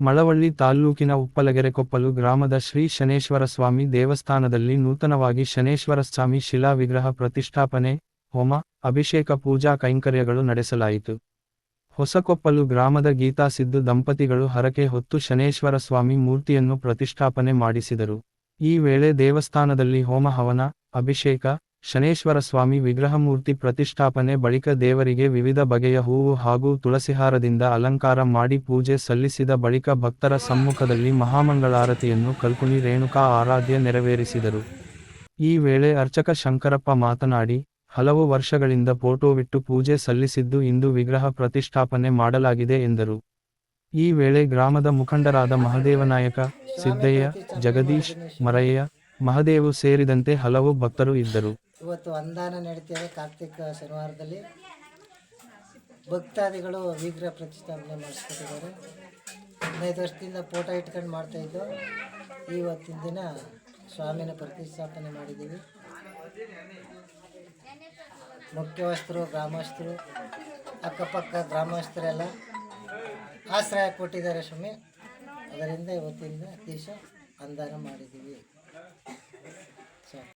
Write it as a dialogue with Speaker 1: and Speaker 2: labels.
Speaker 1: ಮಳವಳ್ಳಿ ತಾಲ್ಲೂಕಿನ ಉಪ್ಪಲಗೆರೆ ಕೊಪ್ಪಲು ಗ್ರಾಮದ ಶ್ರೀ ಶನೇಶ್ವರ ಸ್ವಾಮಿ ದೇವಸ್ಥಾನದಲ್ಲಿ ನೂತನವಾಗಿ ಶನೇಶ್ವರ ಸ್ವಾಮಿ ಶಿಲಾ ವಿಗ್ರಹ ಪ್ರತಿಷ್ಠಾಪನೆ, ಹೋಮ, ಅಭಿಷೇಕ ಪೂಜಾ ಕೈಂಕರ್ಯಗಳು ನಡೆಸಲಾಯಿತು. ಹೊಸಕೊಪ್ಪಲು ಗ್ರಾಮದ ಗೀತಾ ಸಿದ್ದು ದಂಪತಿಗಳು ಹರಕೆ ಹೊತ್ತು ಶನೇಶ್ವರ ಸ್ವಾಮಿ ಮೂರ್ತಿಯನ್ನು ಪ್ರತಿಷ್ಠಾಪನೆ ಮಾಡಿಸಿದರು. ಈ ವೇಳೆ ದೇವಸ್ಥಾನದಲ್ಲಿ ಹೋಮ ಹವನ, ಅಭಿಷೇಕ ಶನೇಶ್ವರ ಸ್ವಾಮಿ ವಿಗ್ರಹ ಮೂರ್ತಿ ಪ್ರತಿಷ್ಠಾಪನೆ ಬಳಿಕ ದೇವರಿಗೆ ವಿವಿಧ ಬಗೆಯ ಹೂವು ಹಾಗೂ ತುಳಸಿಹಾರದಿಂದ ಅಲಂಕಾರ ಮಾಡಿ ಪೂಜೆ ಸಲ್ಲಿಸಿದ ಬಳಿಕ ಭಕ್ತರ ಸಮ್ಮುಖದಲ್ಲಿ ಮಹಾಮಂಗಳಾರತಿಯನ್ನು ಕಲ್ಕುಣಿ ರೇಣುಕಾ ಆರಾಧ್ಯ ನೆರವೇರಿಸಿದರು. ಈ ವೇಳೆ ಅರ್ಚಕ ಶಂಕರಪ್ಪ ಮಾತನಾಡಿ, ಹಲವು ವರ್ಷಗಳಿಂದ ಫೋಟೋವಿಟ್ಟು ಪೂಜೆ ಸಲ್ಲಿಸಿದ್ದು ಇಂದು ವಿಗ್ರಹ ಪ್ರತಿಷ್ಠಾಪನೆ ಮಾಡಲಾಗಿದೆ ಎಂದರು. ಈ ವೇಳೆ ಗ್ರಾಮದ ಮುಖಂಡರಾದ ಮಹದೇವನಾಯಕ, ಸಿದ್ದಯ್ಯ, ಜಗದೀಶ್, ಮರಯ್ಯ, ಮಹದೇವು ಸೇರಿದಂತೆ ಹಲವು ಭಕ್ತರು ಇದ್ದರು.
Speaker 2: ಇವತ್ತು ಅಂದಾನ ನಡೀತಿದೆ ಕಾರ್ತಿಕ ಶನಿವಾರದಲ್ಲಿ. ಭಕ್ತಾದಿಗಳು ವಿಗ್ರಹ ಪ್ರತಿಷ್ಠಾಪನೆ ಮಾಡಿಸ್ಕೊಟ್ಟಿದ್ದಾರೆ. ಹದಿನೈದು ವರ್ಷದಿಂದ ಫೋಟೋ ಇಟ್ಕೊಂಡು ಮಾಡ್ತಾಯಿದ್ದು ಇವತ್ತಿನ ದಿನ ಸ್ವಾಮಿನ ಪ್ರತಿಷ್ಠಾಪನೆ ಮಾಡಿದ್ದೀವಿ. ಮುಖ್ಯಸ್ಥರು, ಗ್ರಾಮಸ್ಥರು, ಅಕ್ಕಪಕ್ಕ ಗ್ರಾಮಸ್ಥರೆಲ್ಲ ಆಶ್ರಯ ಕೊಟ್ಟಿದ್ದಾರೆ ಸ್ವಾಮಿ. ಅದರಿಂದ ಇವತ್ತಿನ ದಿವಸ ಅಂದಾನ ಮಾಡಿದ್ದೀವಿ.